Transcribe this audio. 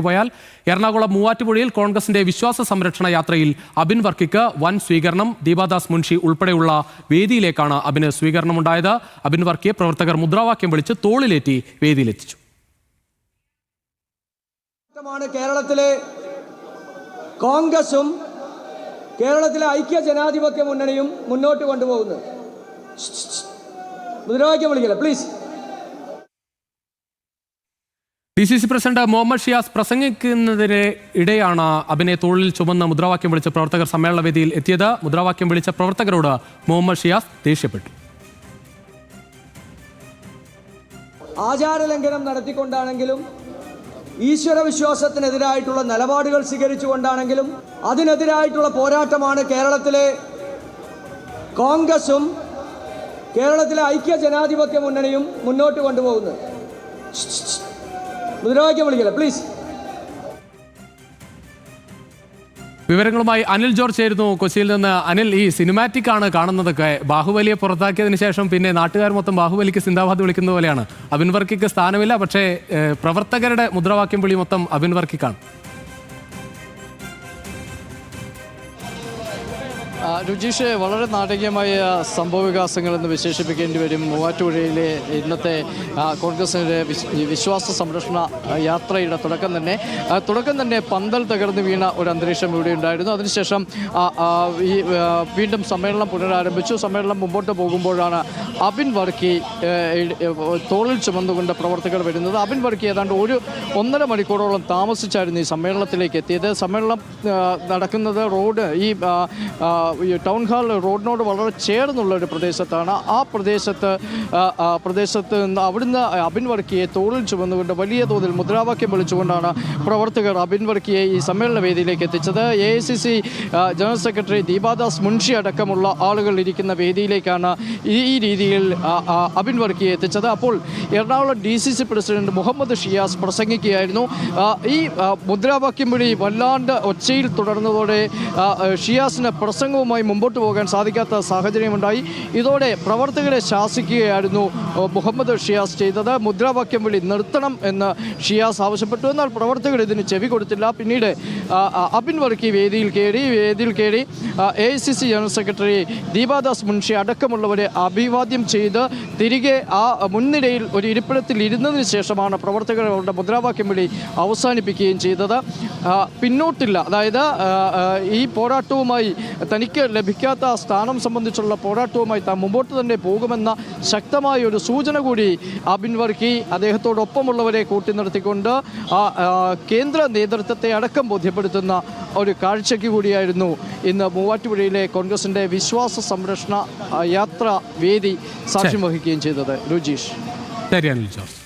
പോയാൽ എറണാകുളം മൂവാറ്റുപുഴയിൽ കോൺഗ്രസിന്റെ വിശ്വാസ സംരക്ഷണ യാത്രയിൽ അബിൻ വർക്കിക്ക് വൻ സ്വീകരണം. ദീപാദാസ് മുൻഷി ഉൾപ്പെടെയുള്ള വേദിയിലേക്കാണ് അബിന് സ്വീകരണമുണ്ടായത്. അബിൻ വർക്കിയെ പ്രവർത്തകർ മുദ്രാവാക്യം വിളിച്ച് തോളിലേറ്റി വേദിയിലെത്തിച്ചു. കേരളത്തിലെ കോൺഗ്രസും കേരളത്തിലെ ഐക്യ ജനാധിപത്യ മുന്നണിയും മുന്നോട്ട് കൊണ്ടുപോകുന്നത്. മുദ്രാവാക്യം വിളിക്കില്ല? Please D C C president Muhammad Shiyas പ്രസംഗിക്കുന്നതിന് ഇടെയാണ് അബിനെ തോളിൽ ചുമന്ന മുദ്രാവാക്യം വിളിച്ച പ്രവർത്തകർ സമ്മേളന വേദിയിൽ എത്തിയത്. മുദ്രാവാക്യം വിളിച്ച പ്രവർത്തകരോട് മുഹമ്മദ് ഷിയാസ് ദേഷ്യപ്പെട്ടു. ആചാരലംഘനം നടത്തിക്കൊണ്ടാണെങ്കിലും ഈശ്വര വിശ്വാസത്തിനെതിരായിട്ടുള്ള നിലപാടുകൾ സ്വീകരിച്ചുകൊണ്ടാണെങ്കിലും അതിനെതിരായിട്ടുള്ള പോരാട്ടമാണ് കേരളത്തിലെ കോൺഗ്രസും കേരളത്തിലെ ഐക്യ ജനാധിപത്യ മുന്നണിയും മുന്നോട്ട് കൊണ്ടുപോകുന്നത്. മുദ്രാവാക്യം വിളിക്കല്ലേ പ്ലീസ് വിവരങ്ങളുമായി അനിൽ ജോർജ് ആയിരുന്നു കൊച്ചിയിൽ നിന്ന് അനിൽ ഈ സിനിമാറ്റിക് ആണ് കാണുന്നതൊക്കെ. ബാഹുബലിയെ പുറത്താക്കിയതിന് ശേഷം പിന്നെ നാട്ടുകാർ മൊത്തം ബാഹുബലിക്ക് സിന്ദാബാദ് വിളിക്കുന്ന പോലെയാണ്. അബിൻ വർക്കിക്ക് സ്ഥാനമില്ല പക്ഷേ പ്രവർത്തകരുടെ മുദ്രാവാക്യം വിളി മൊത്തം അബിൻ വർക്കിക്കാണ് രുചീഷ് വളരെ നാടകീയമായ സംഭവ വികാസങ്ങൾ എന്ന് വിശേഷിപ്പിക്കേണ്ടി വരും. മൂവാറ്റുപുഴയിലെ ഇന്നത്തെ കോൺഗ്രസിന്റെ വിശ്വാസ സംരക്ഷണ യാത്രയുടെ തുടക്കം തന്നെ. തുടക്കം തന്നെ പന്തൽ തകർന്നു വീണ ഒരു അന്തരീക്ഷം ഇവിടെ ഉണ്ടായിരുന്നു. അതിനുശേഷം ഈ വീണ്ടും സമ്മേളനം പുനരാരംഭിച്ചു. സമ്മേളനം മുമ്പോട്ട് പോകുമ്പോഴാണ് അബിൻ വർക്കി തോളിൽ ചുമന്നുകൊണ്ട് പ്രവർത്തകർ വരുന്നത്. അബിൻ വർക്കി ഏതാണ്ട് ഒരു ഒന്നര മണിക്കൂറോളം താമസിച്ചായിരുന്നു ഈ സമ്മേളനത്തിലേക്ക് എത്തിയത്. സമ്മേളനം നടക്കുന്നത് റോഡ് ഈ ഈ ടൗൺ ഹാൾ റോഡിനോട് വളരെ ചേർന്നുള്ള ഒരു പ്രദേശത്താണ്. ആ പ്രദേശത്ത് പ്രദേശത്ത് നിന്ന് അവിടുന്ന് അബിൻ വർക്കിയെ തോളിൽ ചുമന്നുകൊണ്ട് വലിയ തോതിൽ മുദ്രാവാക്യം വിളിച്ചുകൊണ്ടാണ് പ്രവർത്തകർ അബിൻ വർക്കിയെ ഈ സമ്മേളന വേദിയിലേക്ക് എത്തിച്ചത്. A I C C general secretary Deepa Das Munshi അടക്കമുള്ള ആളുകൾ ഇരിക്കുന്ന വേദിയിലേക്കാണ് ഈ രീതിയിൽ അബിൻ വർക്കിയെ എത്തിച്ചത്. അപ്പോൾ Ernakulam D C C president Muhammad Shiyas പ്രസംഗിക്കുകയായിരുന്നു. ഈ മുദ്രാവാക്യം വിളി വല്ലാണ്ട് ഒച്ചയിൽ തുടർന്നതോടെ ഷിയാസിന് പ്രസംഗം പ്രസംഗവുമായി മുമ്പോട്ട് പോകാൻ സാധിക്കാത്ത സാഹചര്യമുണ്ടായി. ഇതോടെ പ്രവർത്തകരെ ശാസിക്കുകയായിരുന്നു മുഹമ്മദ് ഷിയാസ് ചെയ്തത്. മുദ്രാവാക്യം വിളി നിർത്തണം എന്ന് ഷിയാസ് ആവശ്യപ്പെട്ടു. എന്നാൽ പ്രവർത്തകർ ഇതിന് ചെവി കൊടുത്തില്ല. പിന്നീട് അബിൻ വർക്കി വേദിയിൽ കയറി വേദിയിൽ കയറി A I C C general secretary Deepa Das Munshi അടക്കമുള്ളവരെ അഭിവാദ്യം ചെയ്ത് തിരികെ ആ മുൻനിരയിൽ ഒരു ഇരിപ്പിടത്തിൽ ഇരുന്നതിന് ശേഷമാണ് പ്രവർത്തകർ അവരുടെ മുദ്രാവാക്യം വിളി അവസാനിപ്പിക്കുകയും ചെയ്തത്. പിന്നോട്ടില്ല. അതായത് ഈ പോരാട്ടവുമായി തനിക്ക് ലഭിക്കാത്ത ആ സ്ഥാനം സംബന്ധിച്ചുള്ള പോരാട്ടവുമായി താൻ മുമ്പോട്ട് തന്നെ പോകുമെന്ന ശക്തമായ ഒരു സൂചന കൂടി അബിൻ വർക്കി അദ്ദേഹത്തോടൊപ്പമുള്ളവരെ കൂട്ടി നിർത്തിക്കൊണ്ട് കേന്ദ്ര നേതൃത്വത്തെ അടക്കം ബോധ്യപ്പെടുത്തുന്ന ഒരു കാഴ്ചയ്ക്ക് കൂടിയായിരുന്നു ഇന്ന് മൂവാറ്റുപുഴയിലെ കോൺഗ്രസിന്റെ വിശ്വാസ സംരക്ഷണ യാത്ര വേദി സാക്ഷ്യം വഹിക്കുകയും ചെയ്തത്. അനിൽ ജോർജ്.